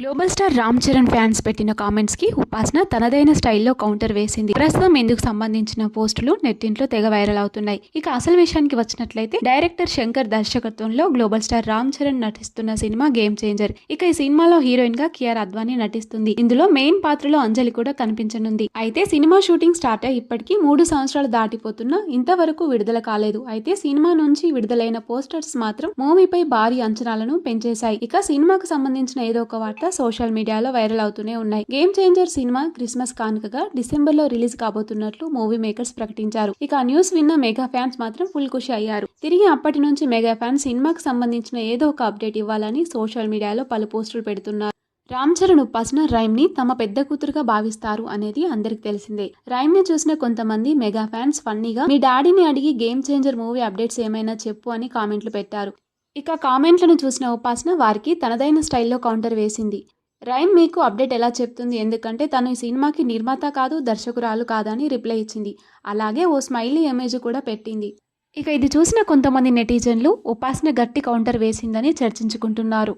Global star Ram Charan fans పెట్టిన కామెంట్స్కి ఉపాసన తనదైన స్టైల్లో కౌంటర్ వేసింది. ప్రస్తుతం ఇందుకు సంబంధించిన పోస్టులు నెట్టింట్లో తెగ వైరల్ అవుతున్నాయి. ఇక అసలు విషయానికి వచ్చినట్లయితే డైరెక్టర్ శంకర్ దర్శకత్వంలో గ్లోబల్ స్టార్ రామ్ చరణ్ నటిస్తున్న సినిమా గేమ్ చేంజర్. ఇక ఈ సినిమాలో హీరోయిన్గా కియార్ అద్వానీ నటిస్తుంది. ఇందులో మెయిన్ పాత్రలో అంజలి కూడా కనిపించనుంది. అయితే సినిమా షూటింగ్ స్టార్ట్ అయ్యి ఇప్పటికీ మూడు సంవత్సరాలు దాటిపోతున్నా ఇంతవరకు విడుదల కాలేదు. అయితే సినిమా నుంచి విడుదలైన పోస్టర్స్ మాత్రం మూవీపై భారీ అంచనాలను పెంచేశాయి. ఇక సినిమాకు సంబంధించిన ఏదో ఒక వార్త సోషల్ మీడియాలో వైరల్ అవుతూనే ఉన్నాయి. గేమ్ చేంజర్ సినిమా క్రిస్మస్ కానుకగా డిసెంబర్లో రిలీజ్ కాబోతున్నట్లు మూవీ మేకర్స్ ప్రకటించారు. ఇక ఆ న్యూస్ విన్న మెగా ఫ్యాన్స్ మాత్రం ఫుల్ ఖుషి అయ్యారు. తిరిగి అప్పటి నుంచి మెగా ఫ్యాన్స్ సినిమాకు సంబంధించిన ఏదో ఒక అప్డేట్ ఇవ్వాలని సోషల్ మీడియాలో పలు పోస్టులు పెడుతున్నారు. రామ్ చరణ్ ఉపాసన రైమ్ని తమ పెద్ద కూతురుగా భావిస్తారు అనేది అందరికి తెలిసిందే. రైమ్ని చూసిన కొంతమంది మెగా ఫ్యాన్స్ ఫన్నీగా మీ డాడీని అడిగి గేమ్ చేంజర్ మూవీ అప్డేట్స్ ఏమైనా చెప్పు అని కామెంట్లు పెట్టారు. ఇక కామెంట్లను చూసిన ఉపాసన వారికి తనదైన స్టైల్లో కౌంటర్ వేసింది. రైమ్ మీకు అప్డేట్ ఎలా చెప్తుంది? ఎందుకంటే తను ఈ సినిమాకి నిర్మాత కాదు దర్శకురాలు కాదని రిప్లై ఇచ్చింది. అలాగే ఓ స్మైలీ ఇమేజ్ కూడా పెట్టింది. ఇక ఇది చూసిన కొంతమంది నెటిజన్లు ఉపాసన గట్టి కౌంటర్ వేసిందని చర్చించుకుంటున్నారు.